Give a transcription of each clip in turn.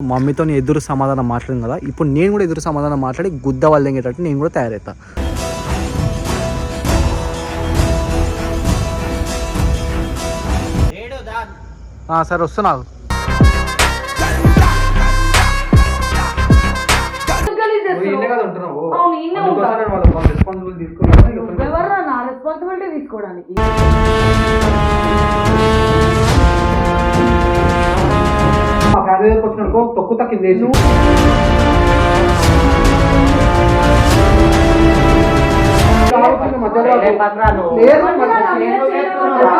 మమ్మీతో ఎదురు సమాధానం మాట్లాడింది కదా ఇప్పుడు నేను కూడా ఎదురు సమాధానం మాట్లాడి గుద్ద వాళ్ళు తెంగేటట్టు నేను కూడా తయారవుతా సరే వస్తున్నావు తొక్కుతా నా మీద ఎందుకు చేయడం చేస్తున్నావురా?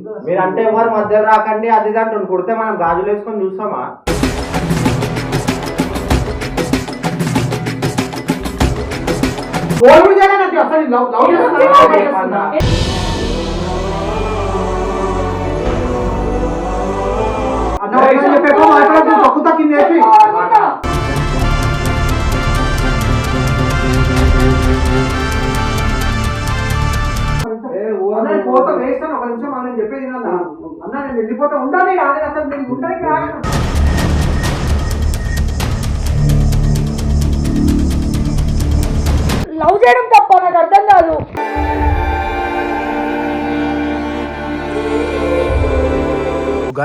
వల్ల మీరంటే ఎవరు మధ్యలో రాకండి అది అంటుండు కుడితే మనం గాజులు వేసుకొని చూస్తామా. తొక్కుతా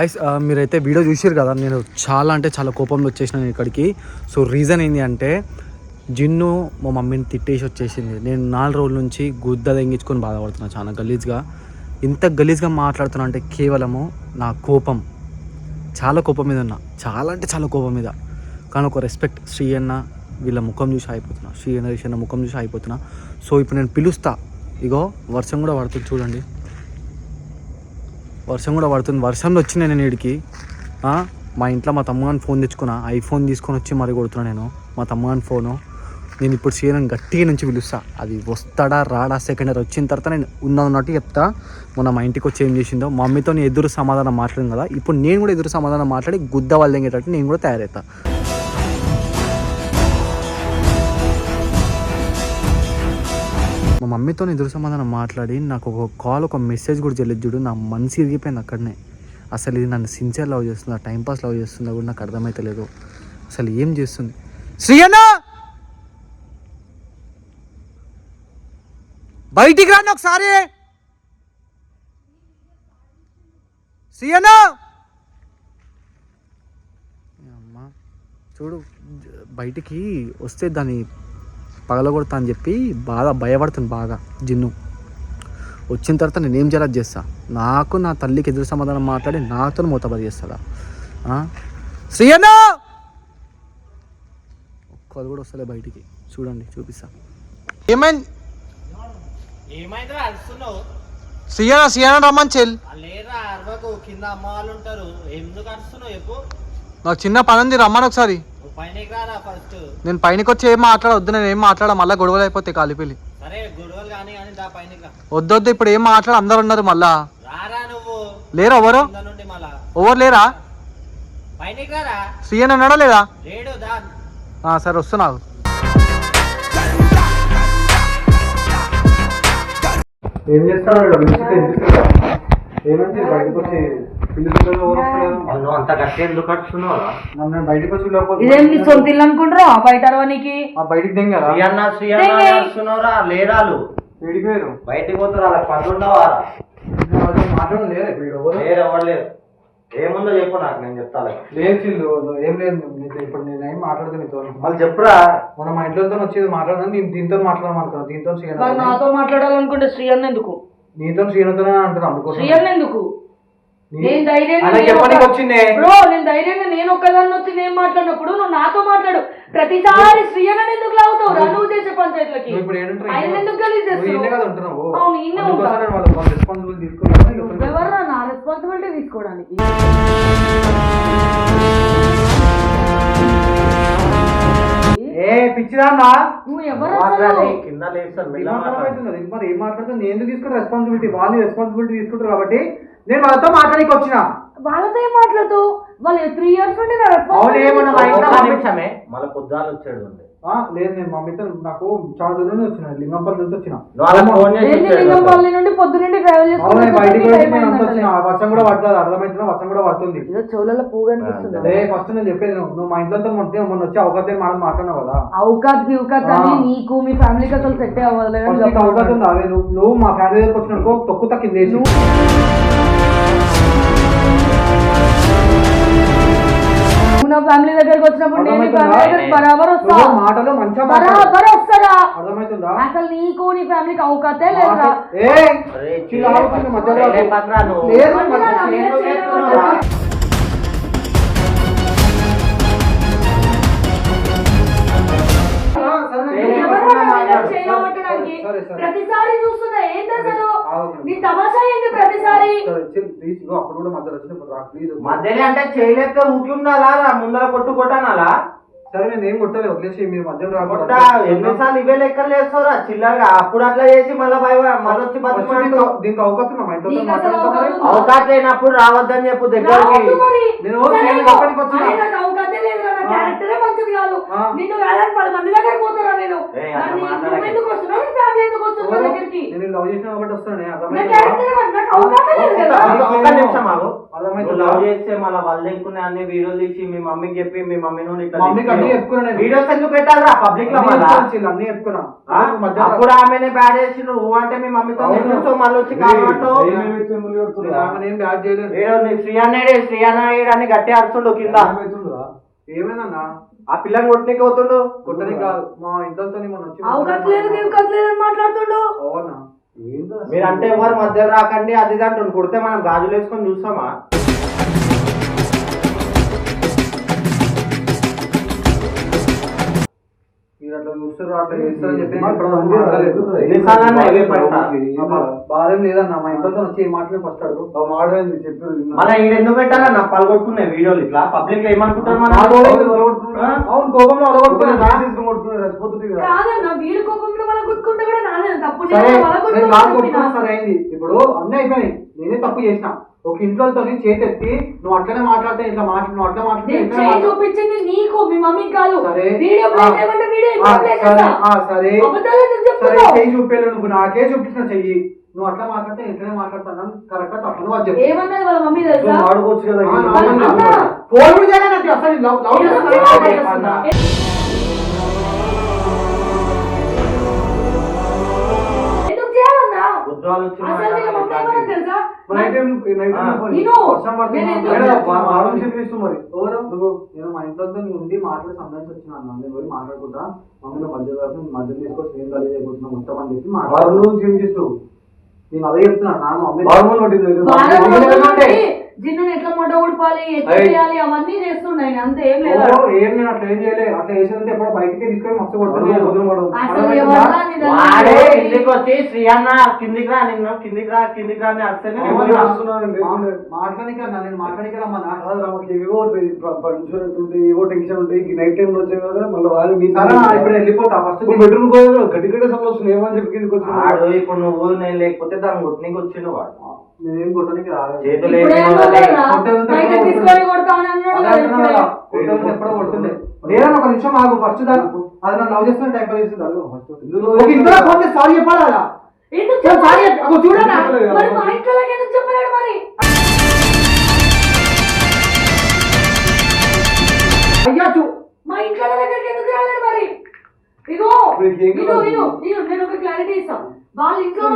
గాయస్ మీరైతే వీడియో చూసారు కదా నేను చాలా అంటే చాలా కోపంలో వచ్చేసినాను ఇక్కడికి. సో రీజన్ ఏంటి అంటే జిన్ను మా మమ్మీని తిట్టేసి వచ్చేసింది. నేను నాలుగు రోజుల నుంచి గుద్ద తెంగించుకొని బాధపడుతున్నా చాలా గలీజ్గా. ఇంత గలీజ్గా మాట్లాడుతున్నా అంటే కేవలము నా కోపం. చాలా కోపం మీద ఉన్నా. చాలా అంటే చాలా కోపం మీద. కానీ ఒక రెస్పెక్ట్ శ్రీ అన్న వీళ్ళ ముఖం చూసి అయిపోతున్నా శ్రీ అన్న శ్రీ అన్న ముఖం చూసి అయిపోతున్నా సో ఇప్పుడు నేను పిలుస్తా. ఇగో వర్షం కూడా పడుతుంది చూడండి. వర్షం కూడా పడుతుంది. వర్షంలో వచ్చిన నేను ఇడికి మా ఇంట్లో మా తమ్ముగాని ఫోన్ తెచ్చుకున్నా. ఐఫోన్ తీసుకొని వచ్చి మరీ కొడుతున్నా నేను. మా తమ్ముగాని ఫోను. నేను ఇప్పుడు సీఎం గట్టిగా నుంచి పిలుస్తా. అది వస్తాడా రాడా సెకండ్ ఇయర్ వచ్చిన తర్వాత నేను ఉన్న ఉన్నట్టు చెప్తా. మొన్న మా ఇంటికి వచ్చి ఏం చేసిందో మా మమ్మీతో నేను ఎదురు సమాధానం మాట్లాడింది కదా. ఇప్పుడు నేను కూడా ఎదురు సమాధానం మాట్లాడి గుద్ద వాళ్ళు తెంగేటట్టు నేను కూడా తయారవుతాను మా మమ్మీతో ఎదురు సమాధానం మాట్లాడి నాకు ఒక కాల్ ఒక మెసేజ్ కూడా చెల్లిద్దు చూడు. నా మనసు ఇరిగిపోయింది అక్కడనే. అసలు ఇది నన్ను సిన్సియర్ లవ్ చేస్తుందా టైంపాస్ లవ్ చేస్తుందా కూడా నాకు అర్థమైతలేదు. అసలు ఏం చేస్తుంది? శ్రీయన్న! బయటికి రాండి ఒకసారి! శ్రీయన్న! అమ్మా చూడు బయటికి వస్తే దాన్ని పగలగొడతా అని చెప్పి బాగా భయపడుతుంది బాగా జిన్ను. వచ్చిన తర్వాత నేను ఏం చేయాలి చేస్తా. నాకు నా తల్లికి ఎదురు సమాధానం మాట్లాడి నాతో మూతబది చేస్తుందా? శ్రీయన్న ఒక్కది కూడా వస్తలే బయటికి. చూడండి చూపిస్తా. ఏమైంది? శ్రీయన్న రమ్మని చెల్ ఆ లేరా అరవకు కింద అమ్మ వాళ్ళు ఉంటారు. ఎందుకు అరుస్తున్నావు? చెప్పు. నాకు చిన్న పని ఉంది రమ్మని ఒకసారి. నువ్వు పైనకి రారా ఫస్ట్? నేను పైనకి వచ్చి ఏం మాట్లాడవద్దు నేను ఏం మాట్లాడా మళ్ళీ గొడవలు అయిపోతాయి కాలిపిల్లి వద్దొద్దు ఇప్పుడు ఏం మాట్లాడ అందరు ఉన్నారు మళ్ళా. రారా నువ్వు? లేరా ఎవరు? ఎవరు లేరా? పైనకి రారా? శ్రీయన్న ఉన్నాడా లేదా? సరే వస్తున్నావు. ఏం చేస్తాడు ఏమైంది బయటకు వచ్చి అంత గట్టి ఎందుకు నన్ను బయటకు వచ్చి లేకపోతే ఇదేం నీ సొంత ఇల్లు అనుకుంటారా బయట అరవనికి? ఆ బయటికి దింగారా? శ్రీ అన్న శ్రీ అన్న దేంగే. అరుస్తున్నావురా లేరాలు వేడికి వేరు బయటికి పోతున్నారు అలా పనులున్నావా మాట్లాడడం లేదు ఇప్పుడు ఎవరు? లేరు ఎవరు లేరు. ఏముందో చెప్పు నాకు నేను చెప్తాను లేదు చిల్లు ఏం లేదు నీతో ఇప్పుడు నేను ఏం మాట్లాడదు నీతో? మళ్ళీ చెప్పురా. మన మా ఇంట్లో వచ్చేది మాట్లాడదాం నేను దీంతో మాట్లాడదాం దీంతో మరి శ్రీయన నాతో మాట్లాడాలనుకుంటే శ్రీ అన్న ఎందుకు? నీతో శ్రీయనతోనే అంటున్నా అందుకోసం శ్రీ అన్న ఎందుకు? నేను ధైర్యంగా బ్రో నేను ధైర్యంగా నేను ఒక్కదాన్ని వచ్చి నేను మాట్లాడినప్పుడు నువ్వు నాతో మాట్లాడు. ప్రతిసారి శ్రీ అన్న ఎందుకు లాగుతావు? రా నువ్వు చేసే పంచాయతీలకి? ఆయన ఎందుకు గలీజ్ ఎవరు నా రెస్పాన్సిబిలిటీ తీసుకోవడానికి. ఏ పిచ్చిదాన్నా. నువ్వు ఎవరు? కింద మాట్లాడు. మాట్లాడుతుంది మరి ఏం మాట్లాడుతుంది నేను ఎందుకు రెస్పాన్సిబిలిటీ వాళ్ళు రెస్పాన్సిబిలిటీ తీసుకుంటారు కాబట్టి నేను వాళ్ళతో మాట్లాడికి వచ్చిన. వాళ్ళతో ఏం మాట్లాడుతూ వాళ్ళు త్రీ ఇయర్స్ నుండి నా అవును, మా ఇంట్లో నిమిషమే మళ్ళీ పొద్దుగాలు వచ్చాడు ఆ, లేదు నేను మమ్మీతో నాకు చాలా దూరం నుంచి వచ్చిన లింగంపల్లి నుంచి వచ్చిన. నువ్వు అలా ఫోన్ చేసి ఏంటి నుండి పొద్దు నుండి ట్రావెల్ అవునే బయటికి వెళ్ళి నేను అంత వచ్చిన. వర్షం కూడా పడుతుంది అర్థమవుతుందా వర్షం కూడా పడుతుంది. ఏదో చెవులలో పువ్వు కనిపిస్తుంది. అదే ఫస్ట్ నేను చెప్పేది నువ్వు. నువ్వు మా ఇంట్లో మొన్న మొన్న వచ్చి అవకాశం మనం మాట్లాడినావు కదా. అవుకాత్ బ్యూకాత్ అని ఆ. నీకు మీ ఫ్యామిలీకి అసలు సెట్ అవ్వాలి అని ఫస్ట్ నీకు అవకాశం చెప్పాలి. ఉందా? అదే నువ్వు నువ్వు మా ఫ్యామిలీ దగ్గరకు వచ్చినాకో తొక్కు తక్కింది వేసి. నువ్వు నా ఫ్యామిలీ దగ్గరకు వచ్చినప్పుడు నేను ఫ్యామిలీ దగ్గర బరాబర్ వస్తా. నువ్వు మాటలు మంచిగా మాట్లాడు. బరాబర్ వస్తారా? అర్థమవుతుందా? అసలు నీకు నీ ఫ్యామిలీకి అవుకాతే లేదా? ఎవరు చేయబట్టడానికి? సరే, సరే. ప్రతిసారి చూస్తున్నా ఏంటి అసలు ఆగు. నీ తమాషా ఏంటి ప్రతిసారి? అప్పుడు కూడా మధ్యలో వచ్చినప్పుడు అంటే చేయలేక ఊకి ఉండాలా రా, ముందర కొట్టు కొట్టానాలా? సరే నేను ఏం కొట్టలేదు వదిలేసి మీరు మధ్యలో కొట్ట రాకూడదు ఎన్నిసార్లు ఇవే లెక్కలు చేస్తారా చిల్లరగా అప్పుడు అట్లా చేసి మళ్ళీ భయ మళ్ళీ వచ్చి దీనికి అవకాశం? మా ఇంట్లో? అవకాశం అవకాశం లేనప్పుడు రావద్దని చెప్పు దగ్గరికి. నేను అవకాశం లేదురా, నా. క్యారెక్టరే మంచిది కాదు. నిన్ను వేలని పది మంది దగ్గర పోతారా నేను. నువ్వు ఎందుకు వస్తున్నావు? ఫ్యామిలీ ఎందుకు వస్తున్నావు? దగ్గరికి? నేను లవ్ చేసిన కాబట్టి వస్తాను నా? క్యారెక్టర్ నాకు అవకాశం లేదు కదా? లవ్ చేస్తే మళ్ళీ వాళ్ళు ఎక్కునే అన్ని వీడియోలు తీసి మీ మమ్మీకి చెప్పి మీ మమ్మీ మమ్మీకి అన్ని చెప్పుకున్నా నేను. వీడియోస్ ఎందుకు పెట్టారా పబ్లిక్లో అన్నీ చెప్పుకున్నా. అప్పుడు ఆమెనే బ్యాడ్ చేసి నువ్వు అంటే మీ మమ్మీతో మళ్ళీ వచ్చి శ్రీ అన్నాడే శ్రీ అన్నాడు అని గట్టి అరుస్తుండు కింద. ఏమైందన్నా? ఆ పిల్లని కొట్టునికి అవుతుండు కొట్టని కాదు. మా మొన్న వచ్చి అని మాట్లాడుతుండు? అవునా? మీరంటే ఎవరు మధ్యలో రాకండి అది అంటుండు. కొడితే మనం గాజులు వేసుకొని చూస్తామా? బాధ లేదన్నా మా ఇంట్లోతో వచ్చి ఏ మాటలు ఫస్ట్ అడుగు. చెప్పారు మన ఈడ ఎందుకు పెట్టాలన్న? పలగొట్టుకునే వీడియోలు ఇట్లా. పబ్లిక్లో ఏమనుకుంటారు మన? అవును కోపంలో వీడి కోపంలో మనం కొట్టుకుంటే కూడా తప్పు సరే ఇప్పుడు అన్నీ అయిపోయినాయి. నేనే తప్పు చేసిన. ఒక ఇంట్లోతో చేతి ఎత్తి నువ్వు అట్లనే మాట్లాడితే ఇట్లా మాట్లాడు నువ్వు అట్లా మాట్లాడితే. చూపించింది నీకు మీ మమ్మీకి కాదు. సరే. వీడియో సరే. చెయ్యి చూపేలు నువ్వు. నాకే చూపించిన చెయ్యి. నువ్వు అట్లా మాట్లాడితే ఇట్లనే మాట్లాడుతున్నాను కరెక్ట్ తప్పను చెప్పు. ఏమన్నది వాళ్ళ మమ్మీ తెలుసా? ఆడుకోవచ్చు కదా మమ్మీ. ఫోన్ కూడా చేయలే అసలు లవ్ లవ్ నువ్వు. నేను మా ఇంట్లో ఉండి మాట్లాడి సంబంధించి వచ్చిన అన్న. నేను పోయి మాట్లాడుకుంటా. మమ్మీ మధ్య మధ్య తీసుకొచ్చి నేను కలిసి అయిపోతున్నా మొత్తం అని చెప్పి మాట్లాడు ఏం చేస్తావు నేను అదే చెప్తున్నా నా మమ్మీ జిన్నుని ఎట్లా మొట్ట ఉడపాలి ఎట్లా. చేయాలి అవన్నీ చేస్తున్నాయి అంతే ఏం లేదు. ఓ, ఏం నేను అట్లా ఏం చేయలే అట్లా చేసేదంటే ఎప్పుడో బయటికి తీసుకొని మస్తు కొడుతున్నాను అసలు ఎవరా నీ దగ్గర వాడే పోయి- ఇంటికి వచ్చి శ్రీ అన్న కిందికి రా నిన్ను కిందికి రా కిందికి రా అని మాట్లాడిక నేను మాట్లాడిక రమ్మన్నా ఏవో ఇన్సూరెన్స్ ఉంటాయి ఏవో టెన్షన్ ఉంటాయి నైట్ టైం వచ్చాయి కదా మళ్ళీ వాళ్ళు మీ సరే నా ఇప్పుడు వెళ్ళిపోతా. ఫస్ట్ బెడ్రూమ్ గట్టి సభలు వస్తున్నాయి ఏమని చెప్పి కిందకి వచ్చిన వాడు ఇప్పుడు నువ్వు నేను లేకపోతే దాన్ని కొట్టునికి వచ్చిండు వాడు. నేనేం కొట్టడానికి రాలేదు. చేతులు ఇప్పుడే బయట. తీసుకొని అన్నాడు కదా ఇప్పుడే. ఎప్పుడో కొడుతుండే. ఒక నిమిషం ఆగు ఫస్ట్ దాని అది నన్ను లవ్ చేస్తున్న టైం చేసింది అడుగు ఫస్ట్ ఒక ఇంట్లో ఫోన్ చేసి సారీ చెప్పాలి? కదా ఎందుకు సారీ చెప్పాలి? చెప్పి అగో చూడన్నా మరి మా ఇంట్లో వాళ్ళకి ఎందుకు చెప్పలేడు మరి? అయ్యా చూ మా ఇంట్లో వాళ్ళ దగ్గరికి ఎందుకు రాలేడు మరి? ఇగో ఇప్పుడు ఏం విను కావాలి? విను విను నేను ఒక క్లారిటీ ఇస్తాను వాళ్ళ ఇంట్లో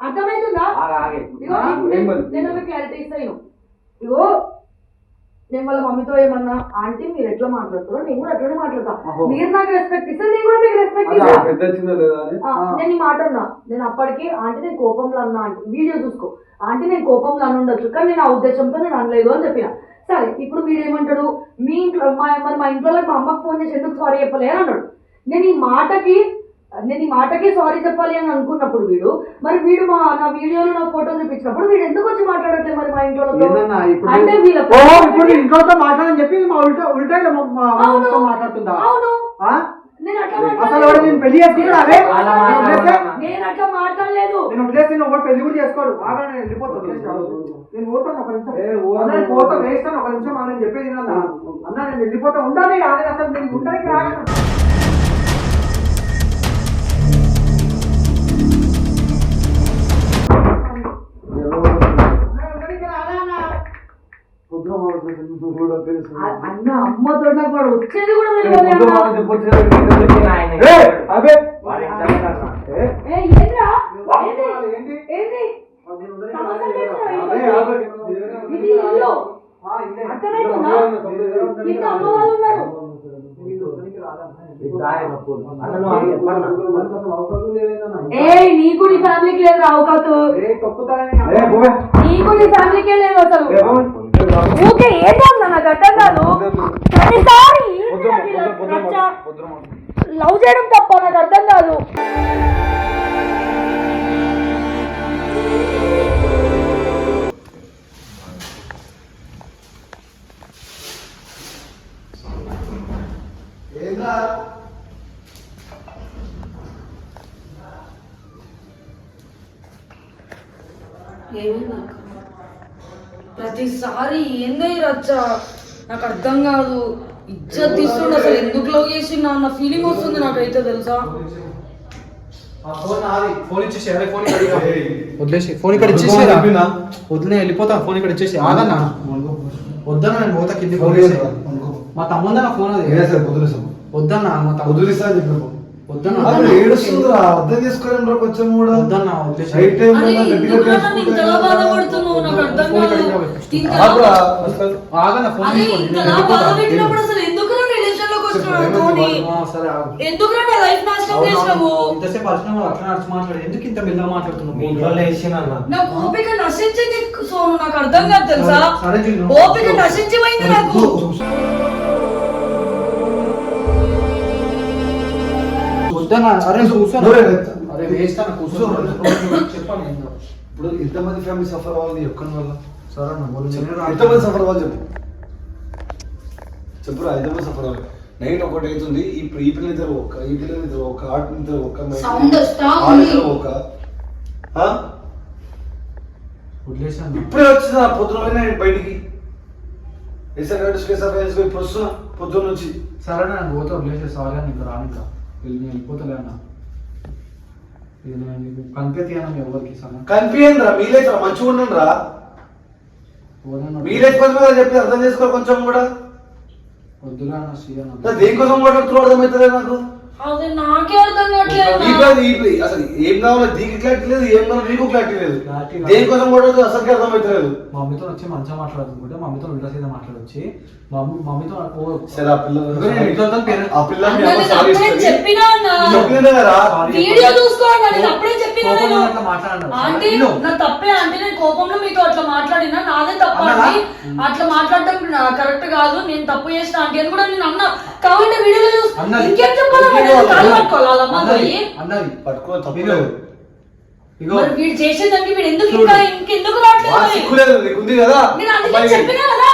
అర్థమైతుందా? నేను-? నేను ఒక క్లారిటీ ఇస్తాను ఇగో నేను వాళ్ళ మమ్మీతో ఏమన్నా ఆంటీ మీరు ఎట్లా మాట్లాడుతారో నేను కూడా అట్లనే మాట్లాడతా. మీరు నాకు రెస్పెక్ట్ ఇస్తే నేను కూడా మీకు రెస్పెక్ట్ నేను ఈ మాట అన్నా. నేను అప్పటికి ఆంటీ నేను కోపంలో అన్నా ఆంటీ వీడియో చూసుకో. ఆంటీ నేను కోపంలో అని ఉండొచ్చు కానీ నేను ఆ ఉద్దేశంతో నేను అనలేదు అని చెప్పిన. సరే ఇప్పుడు వీడు ఏమంటాడు మీ ఇంట్లో మా మరి మా ఇంట్లో మా అమ్మకి ఫోన్ చేసి ఎందుకు సారీ చెప్పలే అని అన్నాడు. నేను ఈ మాటకి నేను ఈ మాటకి సారీ చెప్పాలి అని అనుకున్నప్పుడు వీడు మరి వీడు మా నా వీడియోలో నా ఫోటో చూపించినప్పుడు వీడు ఎందుకు వచ్చి మాట్లాడట్లేదు మరి మా ఇంట్లో అంటే వీళ్ళ ఇప్పుడు ఇంట్లోతో మాట్లాడని చెప్పి మా ఉల్టా ఉల్టా మాట్లాడుతుందా? అవును. ఆ? నేను అట్లా వాడు నేను పెళ్ళి చేసుకున్నాడు అదే నేను అట్లా మాట్లాడలేదు. నేను వదిలేస్తే నువ్వు వాడు పెళ్ళి కూడా చేసుకోడు. బాగా నేను వెళ్ళిపోతాను. నేను పోతాను ఒక నిమిషం. వేస్తాను ఒక నిమిషం అన్న నేను చెప్పేది అన్న అన్న నేను వెళ్ళిపోతా ఉండాలి అసలు నేను ఉండడానికి అ- అన్న అమ్మతో నాకు వాడు వచ్చేది కూడా తెలియదు. అబే? ఇది ఇల్లు. కింద అమ్మ వాళ్ళు ఉన్నారు. ఏ నీ ఫ్యామిలీకి లేదు నీకు నీ ఫ్యామిలీకే లేదు అసలు. ఊకే ఏంటి అన్న నాకు అర్థం కాదు. ప్రతిసారి? లవ్ చేయడం తప్ప నాకు అర్థం కాదు. ఏమైంది ప్రతిసారి ఏందో రచ్చ? నాకు అర్థం కాదు. ఇజ్జత్ తీస్తుండే అసలు. ఎందుకు లవ్ చేసిండు అన్న ఫీలింగ్ వస్తుంది నాకైతే తెలుసా? వదిలేసి ఫోన్ ఇక్కడ ఇచ్చేసి వదిలే వెళ్ళిపోతా. ఫోన్ ఇక్కడ ఇచ్చేసి ఆగన్నా? వద్దన్నా నేను పోతా కింది ఫోన్ మా తమ్ముందా నా ఫోన్ అది. వద్దన్నా మా తమ్ముడు వద్దన్నా ఏడుస్తుందిరా అర్థం చేసుకోలేము కొంచెం కూడా. వద్దన్నా రైట్ టైం ఎందుకు నన్ను ఇంతలా బాధపడుతున్నావు నాకు అర్థం కాదు. ఇంతలా ఆపురా. ఆగన్నా ఫోన్ అరే తీసుకోండి నేను ఇంతలా వెళ్ళిపోతా. బాధ పెట్టినప్పుడు అసలు ఎందుకు నా రిలేషన్లోకి వచ్చినావు తోని ఆ, సరే ఆగు. ఎందుకు నా లైఫ్ నాశనం చేసినావు? ఇంతసేపు పరిచయం వాళ్ళు అట్లా నడిచి మాట్లాడు ఎందుకు ఇంత మెల్లగా మాట్లాడుతున్నావు? ఇంట్లో లేచినన్న. నా ఓపిక నశించింది సోను నాకు అర్థం కాదు తెలుసా. ఓపిక నశించిపోయింది నాకు. వద్దన్నా అరే కూర్చోను. అరే వేస్ట్ అన్న కూర్చో. చెప్పాను ఏందో. ఇప్పుడు ఎంతమంది ఫ్యామిలీ సఫర్ అవ్వాలి ఒక్కని వల్ల? సరే అన్న ఎంతమంది సఫర్ అవ్వాలి చెప్పు. చెప్పురా ఎంతమంది సఫర్ అవ్వాలి. నైట్ ఒకటి అవుతుంది ఈ ఈ పిల్లలు ఇద్దరు ఒక్క ఈ పిల్లలు ఇద్దరు ఒక్క ఆట ఇద్దరు ఒక్క? వదిలేసాను ఇప్పుడే వచ్చింది? నా పొద్దున బయటికి? ఎస్ఆర్ ఎస్ఆర్ ఇప్పుడు వస్తున్నా పొద్దున్న నుంచి. సరే నేను పోతా వదిలేసే సారీ అని ఇంకా రాను ఇంకా వెళ్ళి నేను వెళ్ళిపోతలే అన్న. ఇది నేను నీకు కనిపెత్తి అన్న ఎవరికి కనిపించరా మీలైతే మంచిగా ఉండండి రా మీద చెప్పి అర్థం చేసుకో కొంచెం కూడా. అన్న దేనికోసం మాట్లాడుతున్నావు అర్థమవుతుంది నాకు? అదే నాకే అర్థం కావట్లేదు అసలు ఏం కావాలో దీనికి క్లారిటీ లేదు ఏం కావాలో నీకు క్లారిటీ లేదు. దేనికోసం కూడా అసలుకి అర్థమవుతలేదు మా మమ్మీతో వచ్చి మంచిగా మాట్లాడుతుంటే మా మమ్మీతో ఉల్టా సీదా మాట్లాడొచ్చి మా మమ్మీ మమ్మీతో ఓ సరే ఆ పిల్ల ఇదిగో నేను ఇంట్లో వద్దని పేరు- ఆ పిల్ల మీ అన్న, అమ్మ నేను సారీ అప్పుడే ఇస్తుంది. చెప్పినా చెప్పిందే కదా Sorry. వీడియో చూసుకోండి నేను అప్పుడే చెప్పినా. ఆంటీ. నా తప్పే ఆంటీ నేను కోపంలో మీతో అట్లా మాట్లాడినా నాదే తప్ప? ఆంటీ అట్లా మాట్లాడటం కరెక్ట్ కాదు నేను తప్పు చేసిన ఆంటీ అని కూడా నేను అన్నా కాబట్టి వీడియోలో చూసి అన్నది. ఇంకేం చెప్పాలి అన్నది. పట్టుకో తప్పు వీడు చేసేదానికి వీడు ఎందుకు. ఇంకా ఇంకెందుకు రావట్లేదు కదా నేను అందుకే. చెప్పినా కదా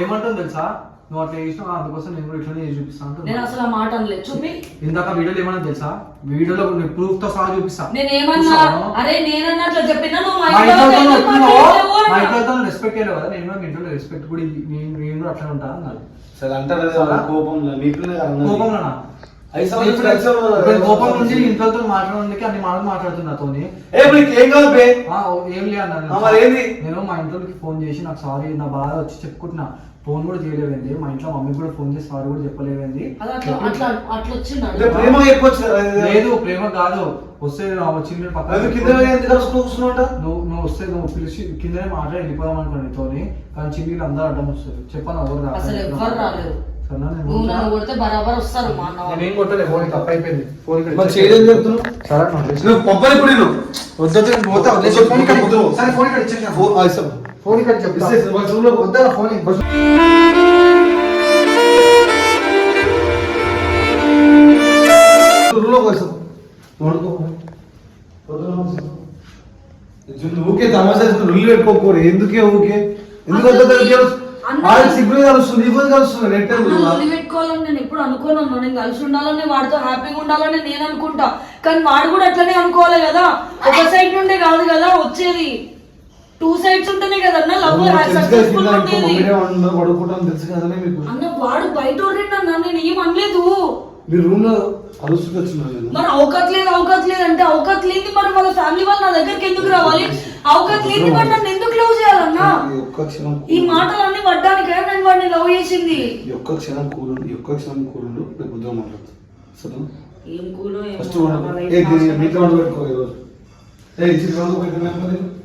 ఏమంటుంది తెలుసా? నువ్వు అట్లా చేసినావు అందుకోసం నేను కూడా ఇట్లనే చేసి చూపిస్తాను నేను. అసలు ఆ మాట అనలేదు. చూపి ఇందాక వీడియోలో ఏమన్నా తెలుసా? వీడియోలో ప్రూఫ్తో సహా చూపిస్తా. నేను ఏమన్నా? అరే నేనన్నట్లు చెప్పినా నువ్వు మా ఇంట్లో మా. ఇంట్లో రెస్పెక్ట్ చేయలేవు కదా? నేను మీ ఇంట్లో రెస్పెక్ట్ కూడా నేను నేను కూడా అట్లా ఉంటా అన్నారు సరే అంటారు కోపంలో నీ కోపం నుంచి ఇంట్లో మాట్లాడడానికి అన్ని మాటలు మాట్లాడుతున్నా నాతోని ఏ లే? నేను మా ఇంట్లోకి ఫోన్ చేసి నాకు సారీ నా బాధ వచ్చి చెప్పుకుంటున్నా. ఫోన్ కూడా చేయలేదండి మా ఇంట్లో మమ్మీ కూడా ఫోన్ చేసి సారీ కూడా చెప్పలేదండి. లేదు ప్రేమ కాదు. వస్తే కూర్చున్నావుట? నువ్వు నువ్వు వస్తే నువ్వు పిలిచి కిందనే మాట్లాడి వెళ్ళిపోదాం అనుకోండి నీతోని కానీ చిన్నీళ్ళు అందరూ అడ్డం వస్తారు. చెప్పాను ఎవరు రాలేదు. నువ్వు. నన్ను కొడితే బరాబర్ వస్తారు మా అన్న వాళ్ళు. నేనేం కొట్టలే ఫోన్ తప్పు అయిపోయింది ఫోన్ ఇక్కడ మరి ఇచ్చేసి- చేయదని చెప్తున్నావు సరే అన్న, వదిలేసి. నువ్వు పంపని ఇప్పుడు నేను వద్దు వద్దు, నేను పోతా వదిలేసి ఫోన్ ఇక్కడ వద్దు. సరే ఫోన్ ఇక్కడ ఇచ్చేసిన ఫోన్ ఆ, ఇస్తాం. ఫోన్ ఇక్కడ చెప్తా ఇచ్చేసి, వాళ్ళ రూమ్లో పో. వద్దా ఫోన్ ఇవ్వు. రూమ్లో పోయిస్తాం. వండుకో. పొద్దున్న పోయిస్తాం. జున్ను ఊకే తమాషా రుల్లు పెట్టుకోకూడదు ఎందుకే ఊకే ఎందుకు ఆయన సిగ్గులు కలుస్తుంది లొల్లి పెట్టుకోవాలని నేను ఎప్పుడు అనుకోను నేను కలిసి ఉండాలని వాడితో హ్యాపీగా ఉండాలని నేను అనుకుంటా. కానీ వాడు కూడా అట్లనే అనుకోవాలి కదా. ఒక సైడ్ నుండే కాదు కదా వచ్చేది. టూ సైడ్స్ ఉంటేనే కదా అన్న లవ్ సక్సెస్ఫుల్ ఉండేది. అన్న వాడు బయట ఓడిండు అన్న? నేను ఏం అనలేదు. మీరు రూమ్లో మరి అవకాశం లేదు అవకాశం లేదు అంటే అవకాశం లేని మరి వాళ్ళ ఫ్యామిలీ వాళ్ళు నా దగ్గరికి ఎందుకు రావాలి? అవకాశం లేని వాడు నన్ను లవ్ చేయాలన్నా? ఈ ఒక్క క్షణం ఈ మాటలన్నీ పడ్డానికే నేను వాడిని లవ్ చేసింది? ఒక్క క్షణం కూరుండు ఈ ఒక్క క్షణం కూరుండు రేపు ఉద్యోగం మాట్లాడుతుంది సరే ఏం కూలో ఫస్ట్ ఏ పెట్టుకో ఈరోజు. ఏ ఇచ్చి